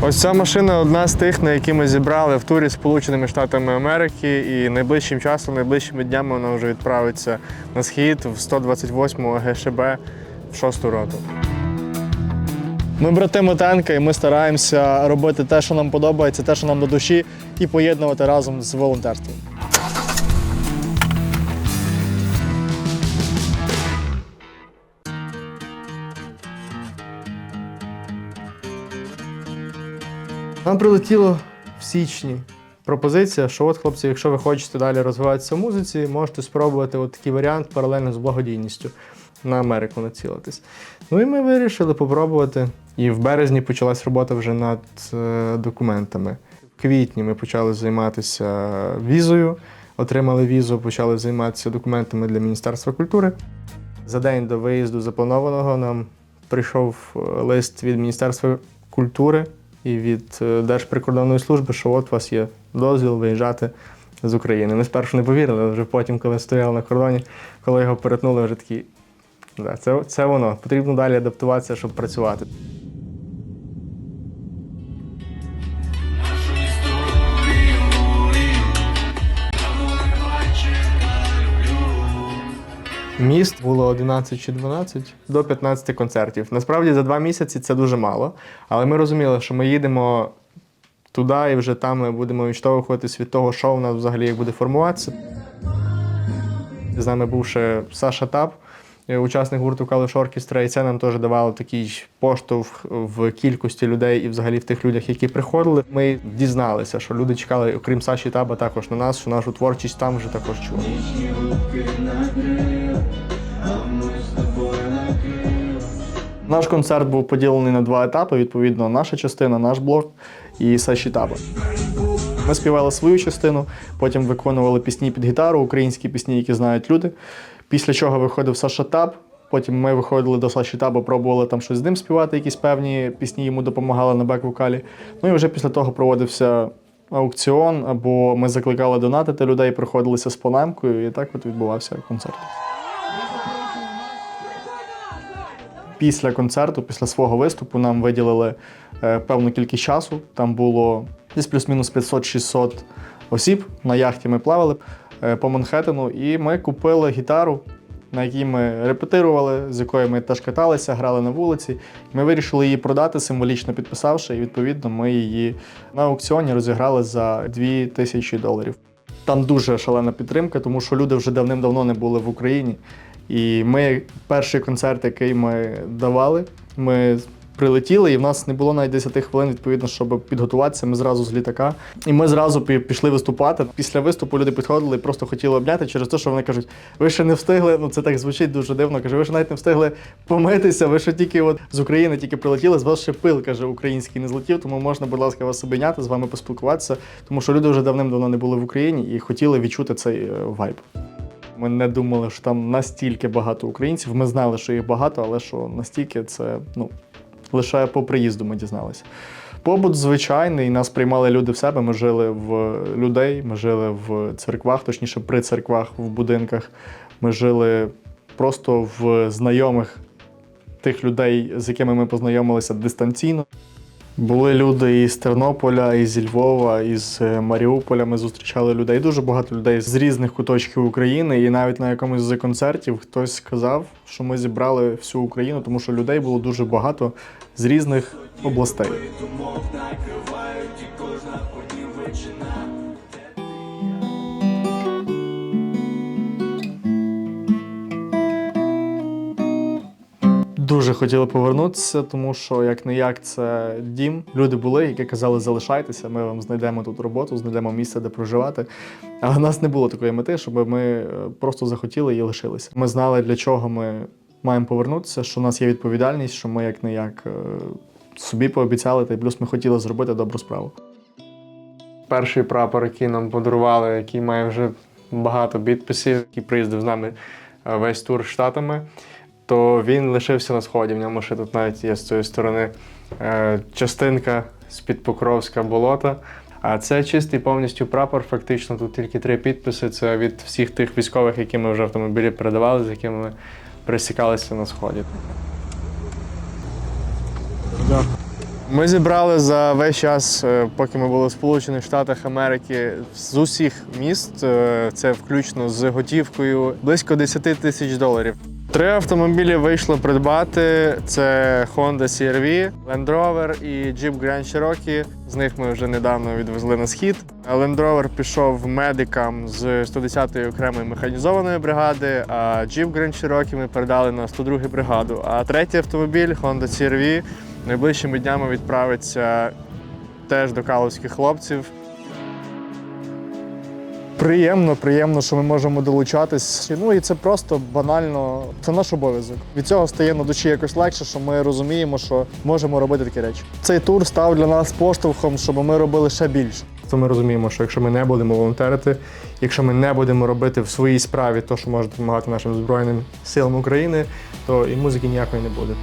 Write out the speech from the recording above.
Ось ця машина одна з тих, на які ми зібрали в турі Сполученими Штатами Америки, і найближчим часом, найближчими днями вона вже відправиться на схід в 128-му ГШБ в 6 роту. Ми брати Мотенка, і ми стараємося робити те, що нам подобається, те, що нам до душі, і поєднувати разом з волонтерством. Нам прилетіло в січні пропозиція, що от, хлопці, якщо ви хочете далі розвиватися в музиці, можете спробувати от такий варіант паралельно з благодійністю на Америку націлитись. Ну і ми вирішили попробувати. І в березні почалась робота вже над е, документами. В квітні ми почали займатися візою, отримали візу, почали займатися документами для Міністерства культури. За день до виїзду запланованого нам прийшов е, лист від Міністерства культури і від е, Держприкордонної служби, що от у вас є дозвіл виїжджати з України. Ми спершу не повірили, але вже потім, коли стояли на кордоні, коли його перетнули, вже такі. Це, це воно. Потрібно далі адаптуватися, щоб працювати. Міст було 11 чи 12 до 15 концертів. Насправді за два місяці це дуже мало. Але ми розуміли, що ми їдемо туди і вже там ми будемо відштовхуватись від того, що у нас взагалі буде формуватися. З нами був ще Саша Тап, учасник гурту Калиш Оркестра, і це нам теж давало такий поштовх в кількості людей і взагалі в тих людях, які приходили. Ми дізналися, що люди чекали, окрім Саші Таба, також на нас, що нашу творчість там вже також чули. Наш концерт був поділений на два етапи. Відповідно, наша частина, наш блок і Саші Таба. Ми співали свою частину, потім виконували пісні під гітару, українські пісні, які знають люди. Після чого виходив Саша Таб. Потім ми виходили до Саші Таба, пробували там щось з ним співати, якісь певні пісні йому допомагали на бек-вокалі. Ну і вже після того проводився аукціон, або ми закликали донатити людей, приходилися з полемкою, і так от відбувався концерт. Після концерту, після свого виступу, нам виділили е, певну кількість часу. Там було десь плюс-мінус 500-600 осіб. На яхті ми плавали по Манхеттену, і ми купили гітару, на якій ми репетирували, з якою ми теж каталися, грали на вулиці. Ми вирішили її продати, символічно підписавши, і відповідно ми її на аукціоні розіграли за 2 тисячі доларів. Там дуже шалена підтримка, тому що люди вже давним-давно не були в Україні. І ми перший концерт, який ми давали, ми прилетіли, і в нас не було навіть 10 хвилин, відповідно, щоб підготуватися. Ми зразу з літака. І ми зразу пішли виступати. Після виступу люди підходили і просто хотіли обняти через те, що вони кажуть, ви ще не встигли. Ну це так звучить дуже дивно. Каже, ви ще навіть не встигли помитися. Ви ще тільки от з України тільки прилетіли. З вас ще пил каже український не злетів. Тому можна, будь ласка, вас обійняти, з вами поспілкуватися. Тому що люди вже давним-давно не були в Україні і хотіли відчути цей е, вайб. Ми не думали, що там настільки багато українців. Ми знали, що їх багато, але що настільки це ну, лише по приїзду ми дізналися. Побут звичайний, нас приймали люди в себе. Ми жили в людей, ми жили в церквах, точніше при церквах, в будинках. Ми жили просто в знайомих тих людей, з якими ми познайомилися дистанційно. Були люди із Тернополя, із Львова, із е, Маріуполя. Ми зустрічали людей. Дуже багато людей з різних куточків України. І навіть на якомусь з концертів хтось сказав, що ми зібрали всю Україну, тому що людей було дуже багато з різних областей. Дуже хотіли повернутися, тому що як не як це дім. Люди були, які казали, залишайтеся, ми вам знайдемо тут роботу, знайдемо місце, де проживати. Але в нас не було такої мети, щоб ми е, просто захотіли і лишилися. Ми знали, для чого ми маємо повернутися, що у нас є відповідальність, що ми як не як е, собі пообіцяли, та й плюс ми хотіли зробити добру справу. Перший прапор, який нам подарували, який має вже багато підписів, який приїздив з нами е, весь тур штатами, то він лишився на сході. В ньому ще тут навіть є з цієї сторони е, частинка з-під Покровська болота. А це чистий повністю прапор. Фактично тут тільки три підписи. Це від всіх тих військових, які ми вже автомобілі передавали, з якими ми пересікалися на сході. Ми зібрали за весь час, е, поки ми були в Сполучених Штатах Америки, з усіх міст, е, це включно з готівкою, близько 10 тисяч доларів. Три автомобілі вийшло придбати: це Honda CR-V, Land Rover і Jeep Grand Cherokee. З них ми вже недавно відвезли на схід. Land Rover пішов медикам з 110-ї окремої механізованої бригади, а Jeep Grand Cherokee ми передали на 102-ю бригаду. А третій автомобіль Honda CR-V найближчими днями відправиться теж до каловських хлопців. Приємно, приємно, що ми можемо долучатись. Ну і це просто банально. Це наш обов'язок. Від цього стає на душі якось легше, що ми розуміємо, що можемо робити такі речі. Цей тур став для нас поштовхом, щоб ми робили ще більше. То ми розуміємо, що якщо ми не будемо волонтерити, якщо ми не будемо робити в своїй справі те, що може допомагати нашим Збройним силам України, то і музики ніякої не буде.